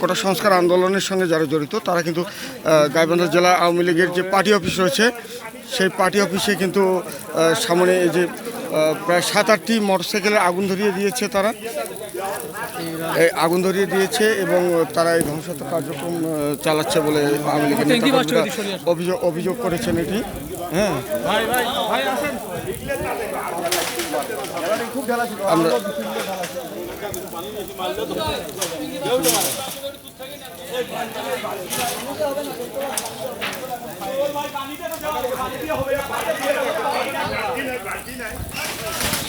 কোটা সংস্কার আন্দোলনের সঙ্গে যারা জড়িত তারা কিন্তু গাইবান্ধা জেলা আওয়ামী লীগের যে পার্টি অফিস রয়েছে সেই পার্টি অফিসে কিন্তু সামনে এই যে প্রায় সাত আটটি মোটরসাইকেলে আগুন ধরিয়ে দিয়েছে তারা। এই আগুন ধরিয়ে দিয়েছে এবং তারা এই ধ্বংসাত্মক কার্যক্রম চালাচ্ছে বলে আওয়ামী লীগের অভিযোগ অভিযোগ করেছেন এটি। হ্যাঁ। আমরা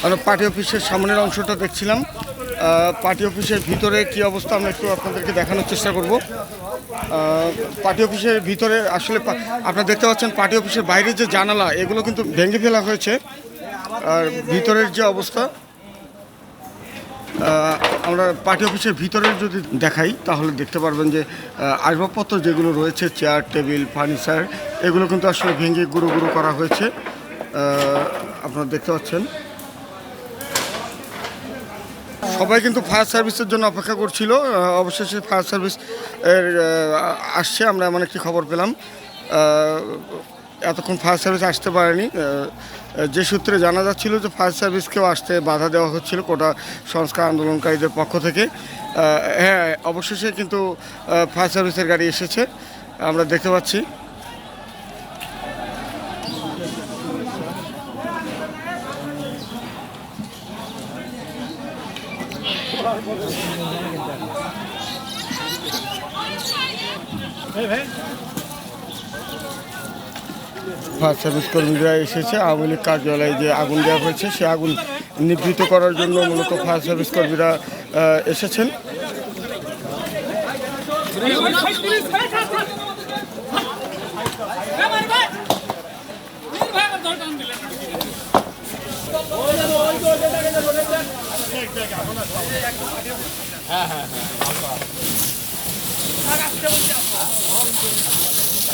আমরা পার্টি অফিসের সামনের অংশটা দেখছিলাম। পার্টি অফিসের ভিতরে কি অবস্থা আমরা একটু আপনাদেরকে দেখানোর চেষ্টা করব। পার্টি অফিসের ভিতরে আসলে আপনারা দেখতে পাচ্ছেন পার্টি অফিসের বাইরে যে জানালা, এগুলো কিন্তু ভেঙে ফেলা হয়েছে। আর ভিতরের যে অবস্থা আমরা পার্টি অফিসের ভিতরে যদি দেখাই, তাহলে দেখতে পারবেন যে আসবাবপত্র যেগুলো রয়েছে, চেয়ার, টেবিল, ফার্নিচার, এগুলো কিন্তু আসলে ভেঙে গুঁড়ো গুঁড়ো করা হয়েছে। আপনারা দেখতে পাচ্ছেন। সবাই কিন্তু ফায়ার সার্ভিসের জন্য অপেক্ষা করছিল। অবশেষে ফায়ার সার্ভিস এর আসছে, আমরা এমন একটি খবর পেলাম। এতক্ষণ ফায়ার সার্ভিস আসতে পারেনি। যে সূত্রে জানা যাচ্ছিল যে ফায়ার সার্ভিসকেও আসতে বাধা দেওয়া হচ্ছিল কোটা সংস্কার আন্দোলনকারীদের পক্ষ থেকে। হ্যাঁ অবশেষে কিন্তু ফায়ার সার্ভিসের গাড়ি এসেছে। আমরা দেখতে পাচ্ছি। ফায়ার সার্ভিস কর্মীরা এসেছে, আওয়ামী লীগ কার্যালয়ে যে আগুন দেওয়া হয়েছে, সে আগুন নিবৃত করার জন্য মূলত ফায়ার সার্ভিস কর্মীরা এসেছেন।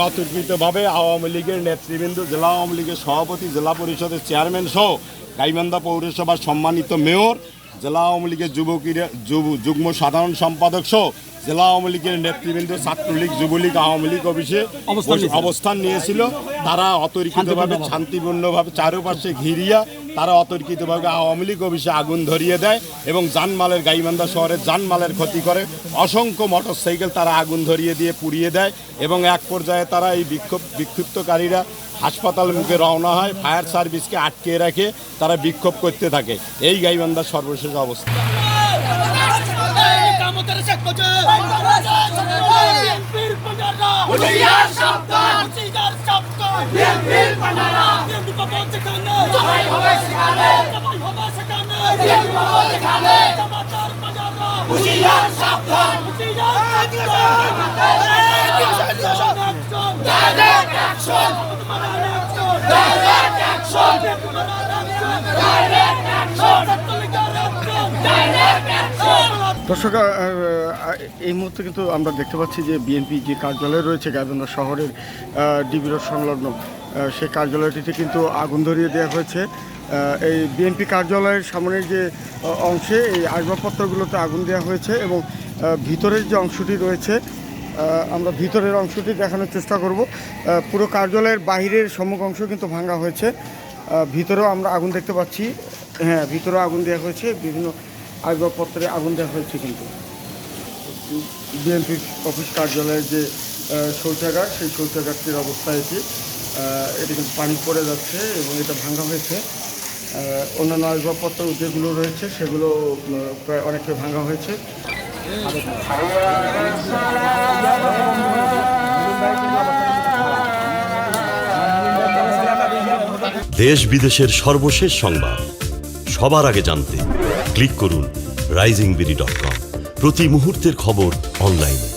অতর্কিতভাবে আওয়ামী লীগের নেতৃবৃন্দ জেলা আওয়ামী লীগের সভাপতি জেলা পরিষদের চেয়ারম্যান সহ গাইবান্ধা পৌরসভার সম্মানিত মেয়র জেলা আওয়ামী লীগের যুবকীরা যুব- যুগ্ম সাধারণ সম্পাদক সহ জেলা আওয়ামী লীগের নেতৃবৃন্দ ছাত্রলীগ যুবলীগ আওয়ামী লীগ অফিসে বসে অবস্থান নিয়েছিল। তারা অতর্কিতভাবে শান্তিপূর্ণভাবে চারপাশে ঘিরিয়া তারা অতর্কিতভাবে আওয়ামী লীগ অফিসে আগুন ধরিয়ে দেয় এবং জানমালের গাইবান্ধা শহরের জানমালের ক্ষতি করে। অসংখ্য মোটরসাইকেল তারা আগুন ধরিয়ে দিয়ে পুড়িয়ে দেয় এবং এক পর্যায়ে তারা এই বিক্ষোভ বিক্ষিপ্তকারীরা হাসপাতাল মুখে রওনা হয়, ফায়ার সার্ভিসকে আটকে রাখে, তারা বিক্ষোভ করতে থাকে। এই গাইবান্ধার সর্বশেষ অবস্থা। সাবধান দর্শক এই মুহূর্তে কিন্তু আমরা দেখতে পাচ্ছি যে বিএনপি যে কার্যালয় রয়েছে গাইবান্ধা শহরের ডিবি সংলগ্ন সেই কার্যালয়টিতে কিন্তু আগুন ধরিয়ে দেওয়া হয়েছে। এই বিএনপি কার্যালয়ের সামনের যে অংশে এই আসবাবপত্রগুলোতে আগুন দেওয়া হয়েছে এবং ভিতরের যে অংশটি রয়েছে আমরা ভিতরের অংশটি দেখানোর চেষ্টা করব। পুরো কার্যালয়ের বাহিরের সম্মুখ অংশ কিন্তু ভাঙা হয়েছে। ভিতরেও আমরা আগুন দেখতে পাচ্ছি। হ্যাঁ ভিতরেও আগুন দেওয়া হয়েছে। বিভিন্ন আসবাবপত্রে আগুন দেওয়া হয়েছে কিন্তু। বিএনপি অফিস কার্যালয়ের যে শৌচাগার, সেই শৌচাগারটির অবস্থা এটি। কিন্তু পানি পড়ে যাচ্ছে এবং এটা ভাঙা হয়েছে। অন্যান্য আসবাবপত্র যেগুলো রয়েছে সেগুলো প্রায় অনেকটা ভাঙা হয়েছে। দেশ বিদেশের সর্বশেষ সংবাদ। সবার আগে জানতে ক্লিক করুন রাইজিং বিডি ডট কম প্রতি মুহূর্তের খবর অনলাইনে